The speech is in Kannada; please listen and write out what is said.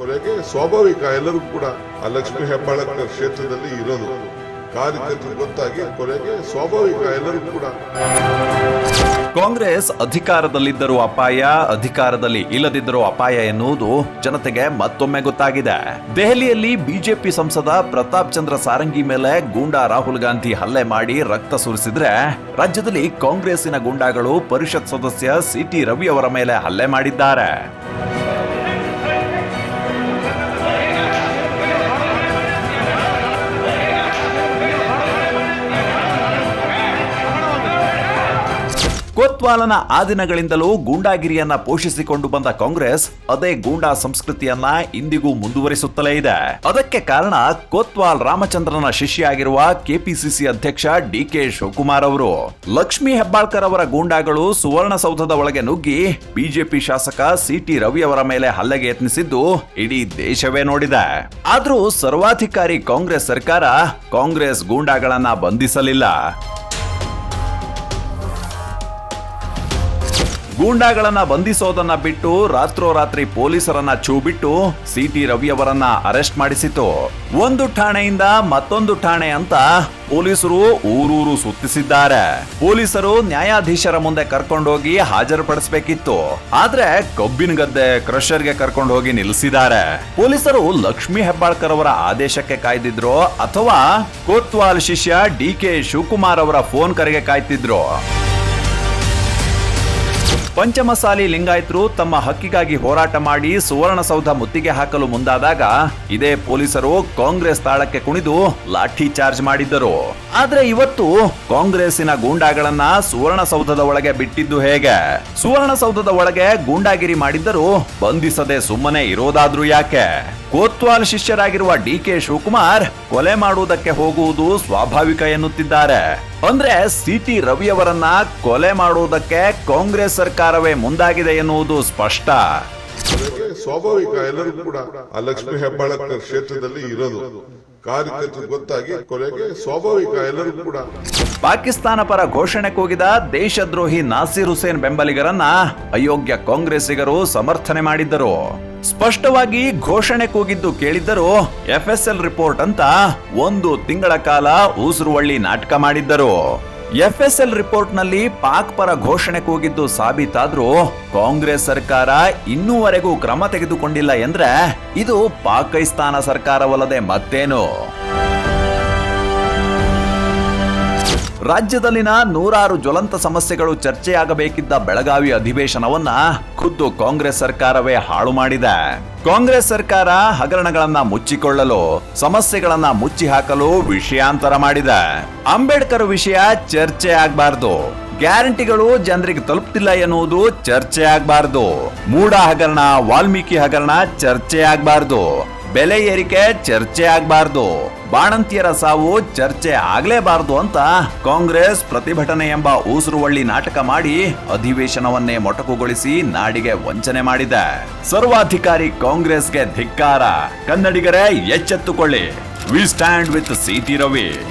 ಕೊನೆಗೆ ಸ್ವಾಭಾವಿಕ ಎಲ್ಲರೂ ಕೂಡ ಆ ಲಕ್ಷ್ಮೀ ಕ್ಷೇತ್ರದಲ್ಲಿ ಇರೋದು. ಕಾರ್ಯಕರ್ತರು ಗೊತ್ತಾಗಿ ಕೊನೆಗೆ ಸ್ವಾಭಾವಿಕ ಎಲ್ಲರೂ ಕೂಡ. ಕಾಂಗ್ರೆಸ್ ಅಧಿಕಾರದಲ್ಲಿದ್ದರೂ ಅಪಾಯ, ಅಧಿಕಾರದಲ್ಲಿ ಇಲ್ಲದಿದ್ದರೂ ಅಪಾಯ ಎನ್ನುವುದು ಜನತೆಗೆ ಮತ್ತೊಮ್ಮೆ ಗೊತ್ತಾಗಿದೆ. ದೆಹಲಿಯಲ್ಲಿ ಬಿಜೆಪಿ ಸಂಸದ ಪ್ರತಾಪ್ ಚಂದ್ರ ಸಾರಂಗಿ ಮೇಲೆ ಗೂಂಡಾ ರಾಹುಲ್ ಗಾಂಧಿ ಹಲ್ಲೆ ಮಾಡಿ ರಕ್ತ ಸುರಿಸಿದ್ರೆ ರಾಜ್ಯದಲ್ಲಿ ಕಾಂಗ್ರೆಸ್ಸಿನ ಗೂಂಡಾಗಳು ಪರಿಷತ್ ಸದಸ್ಯ ಸಿಟಿ ರವಿ ಅವರ ಮೇಲೆ ಹಲ್ಲೆ ಮಾಡಿದ್ದಾರೆ. ಕೋತ್ವಾಲನ ಆ ದಿನಗಳಿಂದಲೂ ಗೂಂಡಾಗಿರಿಯನ್ನ ಪೋಷಿಸಿಕೊಂಡು ಬಂದ ಕಾಂಗ್ರೆಸ್ ಅದೇ ಗೂಂಡಾ ಸಂಸ್ಕೃತಿಯನ್ನ ಇಂದಿಗೂ ಮುಂದುವರಿಸುತ್ತಲೇ ಇದೆ. ಅದಕ್ಕೆ ಕಾರಣ ಕೋತ್ವಾಲ್ ರಾಮಚಂದ್ರನ ಶಿಷ್ಯಾಗಿರುವ ಕೆಪಿಸಿಸಿ ಅಧ್ಯಕ್ಷ ಡಿ ಕೆ ಶಿವಕುಮಾರ್ ಅವರು. ಲಕ್ಷ್ಮೀ ಹೆಬ್ಬಾಳ್ಕರ್ ಅವರ ಗೂಂಡಾಗಳು ಸುವರ್ಣಸೌಧದ ಒಳಗೆ ನುಗ್ಗಿ ಬಿಜೆಪಿ ಶಾಸಕ ಸಿಟಿ ರವಿ ಅವರ ಮೇಲೆ ಹಲ್ಲೆಗೆ ಯತ್ನಿಸಿದ್ದು ಇಡೀ ದೇಶವೇ ನೋಡಿದೆ. ಆದ್ರೂ ಸರ್ವಾಧಿಕಾರಿ ಕಾಂಗ್ರೆಸ್ ಸರ್ಕಾರ ಕಾಂಗ್ರೆಸ್ ಗೂಂಡಾಗಳನ್ನ ಬಂಧಿಸಲಿಲ್ಲ. ಗೂಂಡಾಗಳನ್ನ ಬಂಧಿಸೋದನ್ನ ಬಿಟ್ಟು ರಾತ್ರೋರಾತ್ರಿ ಪೊಲೀಸರನ್ನ ಛೂ ಬಿಟ್ಟು ಸಿಟಿ ರವಿ ಅವರನ್ನ ಅರೆಸ್ಟ್ ಮಾಡಿಸಿತು ಒಂದು ಠಾಣೆಯಿಂದ ಮತ್ತೊಂದು ಠಾಣೆ ಅಂತ ಪೊಲೀಸರು ಊರೂರು ಸುತ್ತಿಸಿದ್ದಾರೆ. ಪೊಲೀಸರು ನ್ಯಾಯಾಧೀಶರ ಮುಂದೆ ಕರ್ಕೊಂಡೋಗಿ ಹಾಜರುಪಡಿಸಬೇಕಿತ್ತು. ಆದ್ರೆ ಕಬ್ಬಿನ ಗದ್ದೆ ಕ್ರಷರ್ಗೆ ಕರ್ಕೊಂಡು ಹೋಗಿ ನಿಲ್ಲಿಸಿದ್ದಾರೆ. ಪೊಲೀಸರು ಲಕ್ಷ್ಮಿ ಹೆಬ್ಬಾಳ್ಕರ್ ಅವರ ಆದೇಶಕ್ಕೆ ಕಾಯ್ದಿದ್ರು ಅಥವಾ ಕೋತ್ವಾಲ್ ಶಿಷ್ಯ ಡಿ ಕೆ ಶಿವಕುಮಾರ್ ಅವರ ಫೋನ್ ಕರೆಗೆ ಕಾಯ್ತಿದ್ರು? ಪಂಚಮಸಾಲಿ ಲಿಂಗಾಯತರು ತಮ್ಮ ಹಕ್ಕಿಗಾಗಿ ಹೋರಾಟ ಮಾಡಿ ಸುವರ್ಣಸೌಧ ಮುತ್ತಿಗೆ ಹಾಕಲು ಮುಂದಾದಾಗ ಇದೇ ಪೊಲೀಸರು ಕಾಂಗ್ರೆಸ್ ತಾಳಕ್ಕೆ ಕುಣಿದು ಲಾಠಿ ಚಾರ್ಜ್ ಮಾಡಿದ್ದರು. ಆದ್ರೆ ಇವತ್ತು ಕಾಂಗ್ರೆಸ್ಸಿನ ಗೂಂಡಾಗಳನ್ನ ಸುವರ್ಣಸೌಧದ ಒಳಗೆ ಬಿಟ್ಟಿದ್ದು ಹೇಗೆ? ಸುವರ್ಣಸೌಧದ ಒಳಗೆ ಗೂಂಡಾಗಿರಿ ಮಾಡಿದ್ದರೂ ಬಂಧಿಸದೆ ಸುಮ್ಮನೆ ಇರೋದಾದ್ರೂ ಯಾಕೆ? ಕೋತ್ವಾಲ್ ಶಿಷ್ಯರಾಗಿರುವ ಡಿ ಕೆ ಶಿವಕುಮಾರ್ ಕೊಲೆ ಮಾಡುವುದಕ್ಕೆ ಹೋಗುವುದು ಸ್ವಾಭಾವಿಕ ಎನ್ನುತ್ತಿದ್ದಾರೆ. ಅಂದ್ರೆ ಸಿಟಿ ರವಿಯವರನ್ನ ಕೊಲೆ ಮಾಡುವುದಕ್ಕೆ ಕಾಂಗ್ರೆಸ್ ಸರ್ಕಾರವೇ ಮುಂದಾಗಿದೆ ಎನ್ನುವುದು ಸ್ಪಷ್ಟ. ಸ್ವಾಭಾವಿಕ, ಎಲ್ಲರೂ ಕೂಡ ಆ ಲಕ್ಷ್ಮಿ ಹೆಬ್ಬಾಳಕರ್ ಕ್ಷೇತ್ರದಲ್ಲಿ ಇರೋದು. ಕಾರ್ಯಕರ್ತರು ಗೊತ್ತಾಗಿ ಕೊಲೆಗೆ ಸ್ವಾಭಾವಿಕ ಎಲ್ಲರೂ ಕೂಡ. ಪಾಕಿಸ್ತಾನ ಪರ ಘೋಷಣೆ ಕೂಗಿದ ದೇಶದ್ರೋಹಿ ನಾಸಿರ್ ಹುಸೇನ್ ಬೆಂಬಲಿಗರನ್ನ ಅಯೋಗ್ಯ ಕಾಂಗ್ರೆಸ್ಸಿಗರು ಸಮರ್ಥನೆ ಮಾಡಿದ್ದರು. ಸ್ಪಷ್ಟವಾಗಿ ಘೋಷಣೆ ಕೂಗಿದ್ದು ಕೇಳಿದ್ದರು, ಎಫ್ಎಸ್ಎಲ್ ರಿಪೋರ್ಟ್ ಅಂತ ಒಂದು ತಿಂಗಳ ಕಾಲ ಉಸಿರುವಳ್ಳಿ ನಾಟಕ ಮಾಡಿದ್ದರು. ಎಫ್ಎಸ್ಎಲ್ ರಿಪೋರ್ಟ್ನಲ್ಲಿ ಪಾಕ್ ಪರ ಘೋಷಣೆ ಕೂಗಿದ್ದು ಸಾಬೀತಾದ್ರೂ ಕಾಂಗ್ರೆಸ್ ಸರ್ಕಾರ ಇನ್ನೂವರೆಗೂ ಕ್ರಮ ತೆಗೆದುಕೊಂಡಿಲ್ಲ ಎಂದ್ರೆ ಇದು ಪಾಕಿಸ್ತಾನ ಸರ್ಕಾರವಲ್ಲದೆ ಮತ್ತೇನು? ರಾಜ್ಯದಲ್ಲಿನ ನೂರಾರು ಜ್ವಲಂತ ಸಮಸ್ಯೆಗಳು ಚರ್ಚೆಯಾಗಬೇಕಿದ್ದ ಬೆಳಗಾವಿ ಅಧಿವೇಶನವನ್ನ ಖುದ್ದು ಕಾಂಗ್ರೆಸ್ ಸರ್ಕಾರವೇ ಹಾಳು ಮಾಡಿದೆ. ಕಾಂಗ್ರೆಸ್ ಸರ್ಕಾರ ಹಗರಣಗಳನ್ನ ಮುಚ್ಚಿಕೊಳ್ಳಲು, ಸಮಸ್ಯೆಗಳನ್ನ ಮುಚ್ಚಿ ಹಾಕಲು ವಿಷಯಾಂತರ ಮಾಡಿದೆ. ಅಂಬೇಡ್ಕರ್ ವಿಷಯ ಚರ್ಚೆ ಆಗ್ಬಾರ್ದು. ಗ್ಯಾರಂಟಿಗಳು ಜನರಿಗೆ ತಲುಪ್ತಿಲ್ಲ ಎನ್ನುವುದು ಚರ್ಚೆ ಆಗ್ಬಾರ್ದು. ಮೂಡ ಹಗರಣ, ವಾಲ್ಮೀಕಿ ಹಗರಣ ಚರ್ಚೆ ಆಗ್ಬಾರ್ದು. ಬೆಲೆ ಏರಿಕೆ ಚರ್ಚೆ ಆಗ್ಬಾರ್ದು. ಬಾಣಂತಿಯರ ಸಾವು ಚರ್ಚೆ ಆಗ್ಲೇಬಾರ್ದು ಅಂತ ಕಾಂಗ್ರೆಸ್ ಪ್ರತಿಭಟನೆ ಎಂಬ ಊಸುರುವಳ್ಳಿ ನಾಟಕ ಮಾಡಿ ಅಧಿವೇಶನವನ್ನೇ ಮೊಟಕುಗೊಳಿಸಿ ನಾಡಿಗೆ ವಂಚನೆ ಮಾಡಿದೆ. ಸರ್ವಾಧಿಕಾರಿ ಕಾಂಗ್ರೆಸ್ಗೆ ಧಿಕ್ಕಾರ. ಕನ್ನಡಿಗರೇ, ಎಚ್ಚೆತ್ತುಕೊಳ್ಳಿ. We stand with CT Ravi